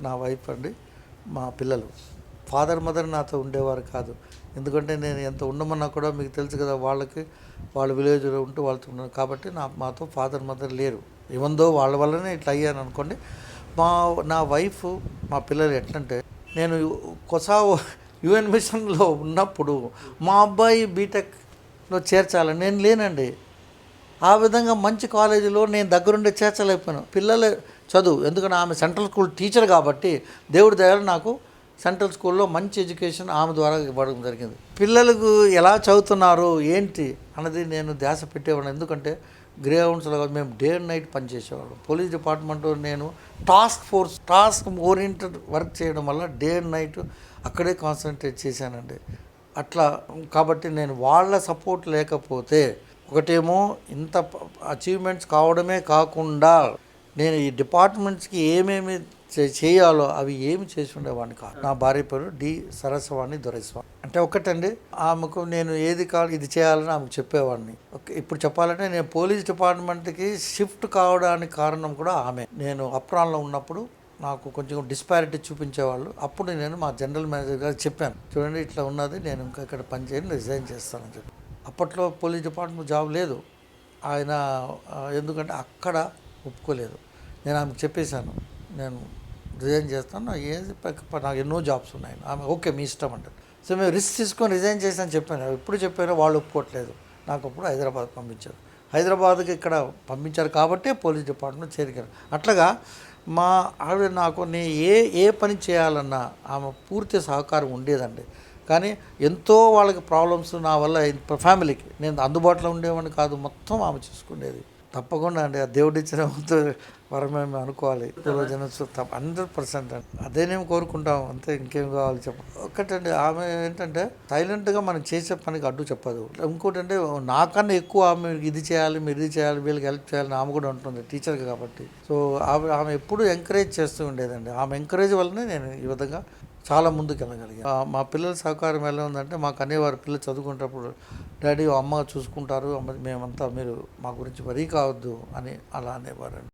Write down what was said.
నా వైఫ్ అండి మా పిల్లలు. ఫాదర్ మదర్ నాతో ఉండేవారు కాదు. ఎందుకంటే నేను ఎంత ఉండమన్నా కూడా మీకు తెలుసు కదా వాళ్ళకి వాళ్ళ విలేజ్లో ఉంటూ వాళ్ళతో ఉన్నారు కాబట్టి నా మాతో ఫాదర్ మదర్ లేరు. ఇవందో వాళ్ళ వల్లనే ఇట్లా అయ్యాను అనుకోండి మా నా వైఫ్ మా పిల్లలు ఎట్లంటే నేను కొసా యుఎన్ మిషన్లో ఉన్నప్పుడు మా అబ్బాయి బీటెక్లో చేర్చాలని నేను లేనండి. ఆ విధంగా మంచి కాలేజీలో నేను దగ్గరుండి చేర్చలేకపోయాను. పిల్లలు చదువు. ఎందుకంటే ఆమె సెంట్రల్ స్కూల్ టీచర్ కాబట్టి దేవుడి దగ్గర నాకు సెంట్రల్ స్కూల్లో మంచి ఎడ్యుకేషన్ ఆమె ద్వారా ఇవ్వడం జరిగింది. పిల్లలకు ఎలా చదువుతున్నారు ఏంటి అన్నది నేను ధ్యాస పెట్టేవాడిని. ఎందుకంటే గ్రౌండ్స్లో మేము డే అండ్ నైట్ పనిచేసేవాళ్ళం పోలీస్ డిపార్ట్మెంట్ నేను task force task oriented work చేయడం వల్ల డే అండ్ నైట్ అక్కడే కాన్సన్ట్రేట్ చేశానండి. అట్లా కాబట్టి నేను వాళ్ళ సపోర్ట్ లేకపోతే ఒకటేమో ఇంత అచీవ్మెంట్స్ కావడమే కాకుండా నేను ఈ డిపార్ట్మెంట్స్కి ఏమేమి చేయాలో అవి ఏమి చేసి ఉండేవాడిని కాదు. నా భార్య పేరు డి సరస్వాణి దొరైస్వామి. అంటే ఒకటండి ఆమెకు నేను ఏది కావాలి ఇది చేయాలని ఆమెకు చెప్పేవాడిని. ఓకే ఇప్పుడు చెప్పాలంటే నేను పోలీస్ డిపార్ట్మెంట్కి షిఫ్ట్ కావడానికి కారణం కూడా ఆమె. నేను అప్రాన్లో ఉన్నప్పుడు నాకు కొంచెం డిస్పారిటీ చూపించేవాళ్ళు. అప్పుడు నేను మా జనరల్ మేనేజర్ గారు చెప్పాను చూడండి ఇట్లా ఉన్నది నేను ఇంకా ఇక్కడ పని చేయని రిజైన్ చేస్తానని చెప్పి. అప్పట్లో పోలీస్ డిపార్ట్మెంట్ జాబ్ లేదు. ఆయన ఎందుకంటే అక్కడ ఒప్పుకోలేదు. నేను ఆమెకు చెప్పేశాను. నేను రిజైన్ చేస్తాను. నాకు ఏది నాకు ఎన్నో జాబ్స్ ఉన్నాయి. ఆమె ఓకే మీ ఇష్టం అంటారు సో మేము రిస్క్ తీసుకొని రిజైన్ చేసాను చెప్పాను. ఎప్పుడు చెప్పానో వాళ్ళు ఒప్పుకోవట్లేదు. నాకు అప్పుడు హైదరాబాద్ పంపించారు. హైదరాబాద్కి ఇక్కడ పంపించారు కాబట్టే పోలీస్ డిపార్ట్మెంట్ చేరికారు. అట్లాగా మా ఆవిడ నాకు నేను ఏ ఏ పని చేయాలన్నా ఆమె పూర్తి సహకారం ఉండేదండి. కానీ ఎంతో వాళ్ళకి ప్రాబ్లమ్స్ నా వల్ల ఫ్యామిలీకి. నేను అందుబాటులో ఉండేవాడిని కాదు. మొత్తం ఆమె చూసుకునేది. తప్పకుండా అండి. ఆ దేవుడు ఇచ్చిన వరమే మేము అనుకోవాలి. పూర్వజన హండ్రెడ్ పర్సెంట్ అండి. అదే నేను కోరుకుంటాం. అంతే ఇంకేం కావాలి చెప్ప ఒకటండి ఆమె ఏంటంటే సైలెంట్గా మనం చేసే పనికి అడ్డు చెప్పదు. ఇంకోటి అంటే నాకన్నా ఎక్కువ ఆమె ఇది చేయాలి మీరు ఇది చేయాలి వీళ్ళకి హెల్ప్ చేయాలని ఆమె కూడా ఉంటుంది టీచర్ కాబట్టి. సో ఆమె ఆమె ఎప్పుడు ఎంకరేజ్ చేస్తూ ఉండేదండి. ఆమె ఎంకరేజ్ వల్లనే నేను ఈ విధంగా చాలా ముందుకు వెళ్ళగలిగాను మా పిల్లల సహకారం ఎలా ఉందంటే మాకు అనేవారు పిల్లలు చదువుకునేటప్పుడు డాడీ అమ్మ చూసుకుంటారు అమ్మ మేమంతా మీరు మా గురించి వరీ కావద్దు అని అలా అనేవారండి.